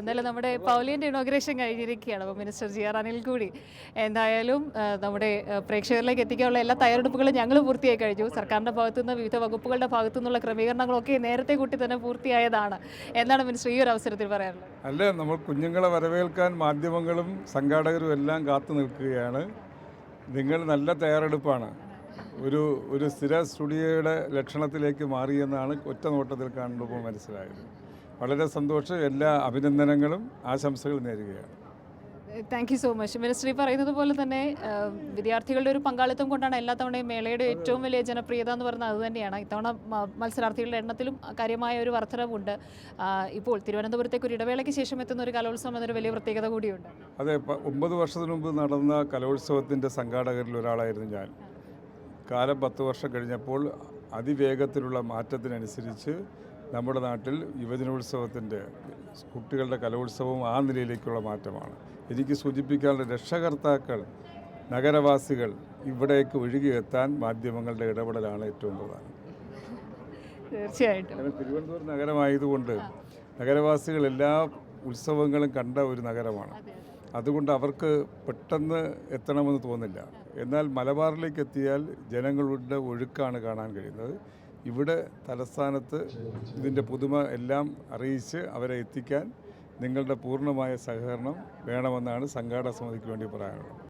എന്തായാലും നമ്മുടെ പൗലിയന്റെ ഇനോഗ്രേഷൻ കഴിഞ്ഞിരിക്കുകയാണ്. അപ്പോൾ മിനിസ്റ്റർ ജി ആർ അനിൽ കൂടി. എന്തായാലും നമ്മുടെ പ്രേക്ഷകരിലേക്ക് എത്തിക്കാനുള്ള എല്ലാ തയ്യാറെടുപ്പുകളും ഞങ്ങൾ പൂർത്തിയായി കഴിഞ്ഞു. സർക്കാരിന്റെ ഭാഗത്തു നിന്ന് വിവിധ വകുപ്പുകളുടെ ഭാഗത്തു നിന്നുള്ള ക്രമീകരണങ്ങളൊക്കെ നേരത്തെ കൂട്ടി തന്നെ പൂർത്തിയായതാണ്. എന്നാണ് മിനിസ്റ്റർ ഈ ഒരു അവസരത്തിൽ പറയാനുള്ളത്. അല്ല നമ്മൾ കുഞ്ഞുങ്ങളെ വരവേൽക്കാൻ മാധ്യമങ്ങളും സംഘാടകരും എല്ലാം കാത്തു നിൽക്കുകയാണ്. നിങ്ങൾ നല്ല തയ്യാറെടുപ്പാണ്. ഒരു ഒരു സ്ഥിര സ്റ്റുഡിയോയുടെ ലക്ഷണത്തിലേക്ക് മാറിയെന്നാണ് ഒറ്റ നോട്ടത്തിൽ കാണുമ്പോൾ മനസ്സിലായത്. വളരെ സന്തോഷം. എല്ലാ അഭിനന്ദനങ്ങളും ആശംസകളും നേരുകയാണ്. Thank you so much ministry പറയുന്നത് പോലെ തന്നെ വിദ്യാർത്ഥികളുടെ ഒരു പങ്കാളിത്തം കൊണ്ടാണ് എല്ലാ തവണയും മേളയുടെ ഏറ്റവും വലിയ ജനപ്രിയത എന്ന് പറയുന്നത് അതുതന്നെയാണ് ഇത്തവണ മത്സരാർത്ഥികളുടെ എണ്ണത്തിലും കാര്യമായ ഒരു വർധനവുണ്ട് ഇപ്പോൾ തിരുവനന്തപുരത്തേക്ക് ഒരു ഇടവേളയ്ക്ക് ശേഷം എത്തുന്ന ഒരു കലോത്സവം എന്നൊരു വലിയ പ്രത്യേകത കൂടിയുണ്ട്. അതെ ഒമ്പത് വർഷത്തിന് മുമ്പ് നടന്ന കലോത്സവത്തിന്റെ സംഘാടകരിൽ ഒരാളായിരുന്നു ഞാൻ. കാലം പത്ത് വർഷം കഴിഞ്ഞപ്പോൾ അതിവേഗത്തിലുള്ള മാറ്റത്തിനനുസരിച്ച് നമ്മുടെ നാട്ടിൽ യുവജനോത്സവത്തിന്റെ കുട്ടികളുടെ കലോത്സവവും ആ നിലയിലേക്കുള്ള മാറ്റമാണ്. എനിക്ക് സൂചിപ്പിക്കാനുള്ള രക്ഷകർത്താക്കൾ നഗരവാസികൾ ഇവിടേക്ക് ഒഴുകിയെത്താൻ മാധ്യമങ്ങളുടെ ഇടപെടലാണ് ഏറ്റവും പ്രധാനം. തീർച്ചയായിട്ടും. തിരുവനന്തപുരം നഗരമായതുകൊണ്ട് നഗരവാസികൾ എല്ലാ ഉത്സവങ്ങളും കണ്ട ഒരു നഗരമാണ്. അതുകൊണ്ട് അവർക്ക് പെട്ടെന്ന് എത്തണമെന്ന് തോന്നില്ല. എന്നാൽ മലബാറിലേക്ക് എത്തിയാൽ ജനങ്ങളുടെ ഒഴുക്കാണ് കാണാൻ കഴിയുന്നത്. ഇവിടെ തലസ്ഥാനത്ത് ഇതിന്റെ പുതുമ എല്ലാം അറിയിച്ച് അവരെ എത്തിക്കാൻ നിങ്ങളുടെ പൂർണമായ സഹകരണം വേണമെന്നാണ് സംഘാടക സമിതിക്ക് വേണ്ടി പറയാനുള്ളത്.